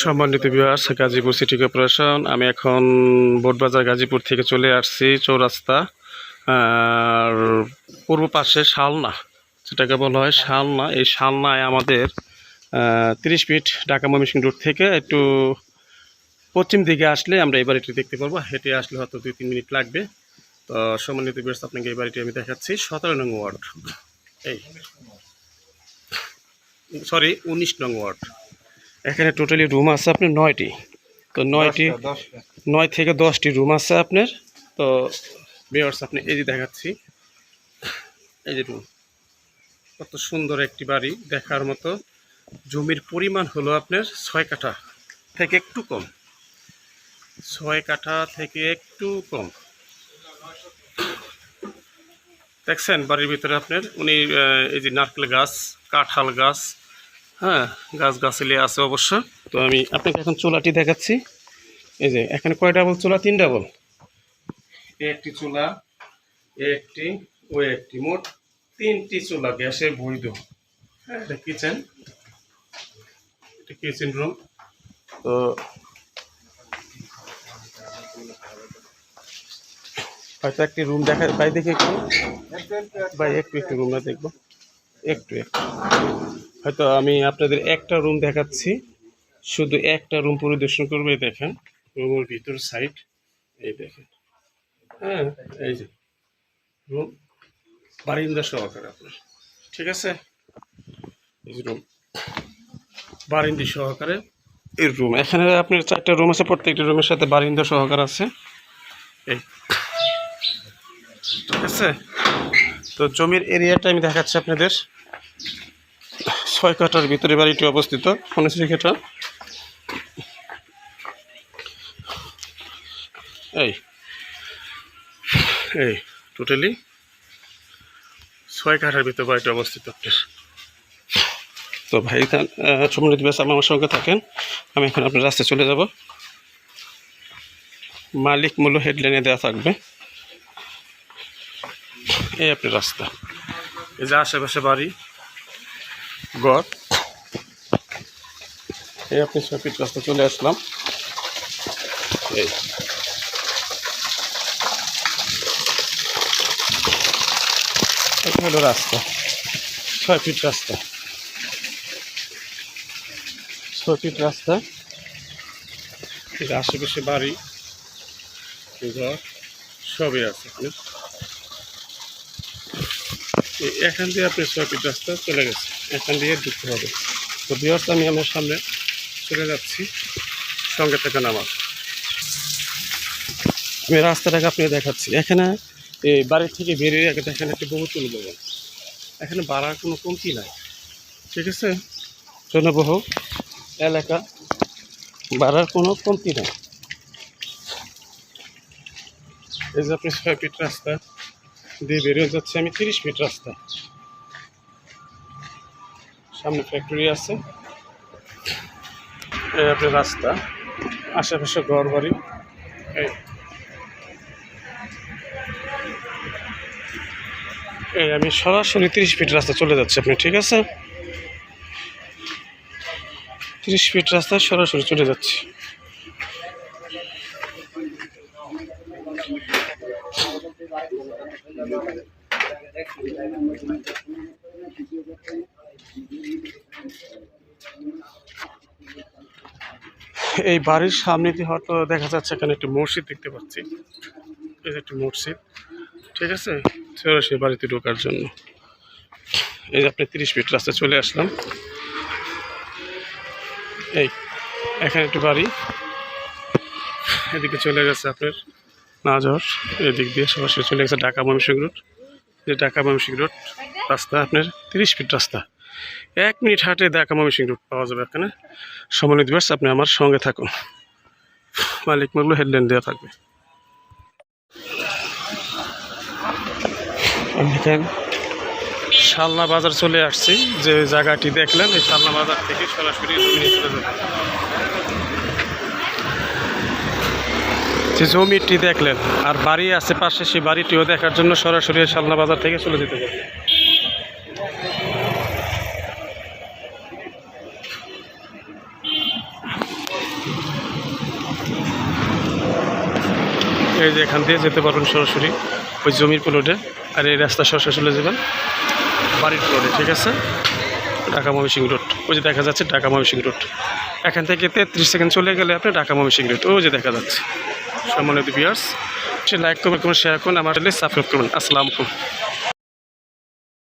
সম্মানিত Bibhas Gazipur city corporation আমি এখন বোটবাজার গাজীপুর থেকে চলে আসছি, চৌরাস্তা, আর পূর্ব পাশে শালনা, যেটাকে বলা হয় শালনা। এই শালনায় আমাদের তিরিশ মিনিট ঢাকা ময়মনসিং রোড থেকে একটু পশ্চিম দিকে আসলে আমরা এই বাড়িটি দেখতে পারব। হেঁটে আসলে হয়তো দুই, তিন মিনিট লাগবে। তো সম্মানিত বিভাস আপনাকে এই বাড়িটি আমি দেখাচ্ছি। সতেরো নং ওয়ার্ড। এই। সরি উনিশ নং ওয়ার্ড। এখানে টোটালি রুম আছে আপনার নয়টি। তো নয়টি নয় থেকে দশটি রুম আছে আপনার। তো বিয়ার্স আপনি এই যে দেখাচ্ছি। এই যে রুম কত সুন্দর একটি বাড়ি দেখার মতো। জমির পরিমাণ হলো আপনার ছয় কাঠা থেকে একটু কম। ছয় কাঠা থেকে একটু কম। দেখছেন বাড়ির ভিতরে আপনার উনি এই যে নারকেল গাছ কাঁঠাল গাছ হ্যাঁ গাছ গাছালি আছে অবশ্য। তো আমি আপনাকে এখন চুলাটি দেখাচ্ছি। এই যে, এখানে কয় ডাবল চুলা? তিন ডাবল? একটি চুলা, একটি, ও একটি, মোট তিনটি চুলা গ্যাসের বৈধ। হ্যাঁ কিচেন। Kitchen room. তো হয়তো একটি রুম দেখা ভাই দেখে একটু। ভাই, একটু একটু রুমটা দেখব। একটু একটু। হয়তো আমি আপনাদের একটা রুম দেখাচ্ছি। শুধু একটা রুম পরিদর্শন করবে দেখেন। রুমের ভিতর সাইড এই দেখেন। হ্যাঁ এই যে। রুম বারিন্দা সহকারে আপনার। ঠিক আছে? এই রুম বারিন্দি সহকারে এই রুম এখানে আপনার চারটা রুম আছে, প্রত্যেকটা রুমের সাথে বারিন্দা সহকার আছে। এই। ঠিক আছে? তো জমির এরিয়াটা আমি দেখাচ্ছি আপনাদের। ছয় কাঠার ভিতরে বাড়িটি অবস্থিত। উনত্রিশ কাঠা? এই এই টোটালি ছয় কাঠার ভিতরে বাড়িটি অবস্থিত আপনার। তো ভাই সমৃদ্ধ ব্যাস আমার সঙ্গে থাকেন। আমি এখন আপনার রাস্তায় চলে যাব। মালিক মূল্য হেডলাইনে দেওয়া থাকবে। এই আপনার রাস্তা। এই যে আশেপাশে বাড়ি। ঘর। এই আপনি সপিট রাস্তা চলে আসলাম। এই। এটা হলো রাস্তা। ছয় ফিট রাস্তা। ছয় ফিট রাস্তা। আশেপাশে বাড়ি ঘর সবই আছে। এখান দিয়ে আপনি ছয় রাস্তা চলে গেছে। এখান দিয়ে ঢুকতে হবে। তো বিয়ার্স আমি আমার সামনে চলে যাচ্ছি। সঙ্গে থাকেন আমার আমি রাস্তাটাকে আপনি দেখাচ্ছি। এখানে এই বাড়ি থেকে বেরিয়ে আগে দেখেন একটি বহুতল ভবন। এখানে বাড়ার কোনো কমতি নাই। ঠিক আছে? জনবহুল এলাকা। বাড়ার কোনো কমতি নাই। এই যে আপনি ছয় ফিট রাস্তা। দিয়ে বেরিয়ে যাচ্ছে আমি তিরিশ ফিট রাস্তা। সামনে ফ্যাক্টরি আছে। এই রাস্তা। আশেপাশে ঘর বাড়ি এই। এই আমি সরাসরি তিরিশ ফিট রাস্তা চলে যাচ্ছি আপনি, ঠিক আছে? তিরিশ ফিট রাস্তায় সরাসরি চলে যাচ্ছি। এই বাড়ির সামনে দিয়ে হয়তো দেখা যাচ্ছে এখানে একটি মসজিদ দেখতে পাচ্ছি। এই যে একটি মসজিদ। ঠিক আছে? সরাসরি বাড়িতে ঢোকার জন্য। এই যে আপনি তিরিশ ফিট রাস্তায় চলে আসলাম। এই, এখানে একটি বাড়ি। এদিকে চলে গেছে আপনার নাজর। এদিক দিয়ে সরাসরি চলে গেছে ঢাকা ময়মনসিংহ রোড। যে ঢাকা ময়মনসিংহ রোড, রাস্তা আপনার তিরিশ ফিট রাস্তা। এক মিনিট হাটে ঢাকা ময়মনসিংহ রোড পাওয়া যাবে এখানে। সমন্বিত দিবস আপনি আমার সঙ্গে থাকুন। মালিক মূল্য হেডলাইন দেওয়া থাকবে। শালনা বাজার চলে আসছি। যে জায়গাটি দেখলেন, এই শালনা বাজার থেকে সরাসরি যে জমিটি দেখলেন, আর বাড়ি আছে পাশে, সেই বাড়িটিও দেখার জন্য সরাসরি সালনা বাজার থেকে চলে যেতে পারে এই যে এখান দিয়ে যেতে পারবেন সরাসরি, ওই জমির প্লটে, আর এই রাস্তা সরাসরি চলে যাবেন বাড়ির প্লটে, ঠিক আছে? ঢাকা ময়মনসিং রোড। ওই যে দেখা যাচ্ছে ঢাকা ময়মনসিং রোড। এখান থেকে তেত্রিশ সেকেন্ড চলে গেলে আপনি ঢাকা ময়মনসিং রোড, ওই যে দেখা যাচ্ছে। সম্মানিত ভিউয়ার্স। লাইক করবেন শেয়ার করুন। আমার চ্যানেল সাবস্ক্রাইব করুন। আসসালামু আলাইকুম।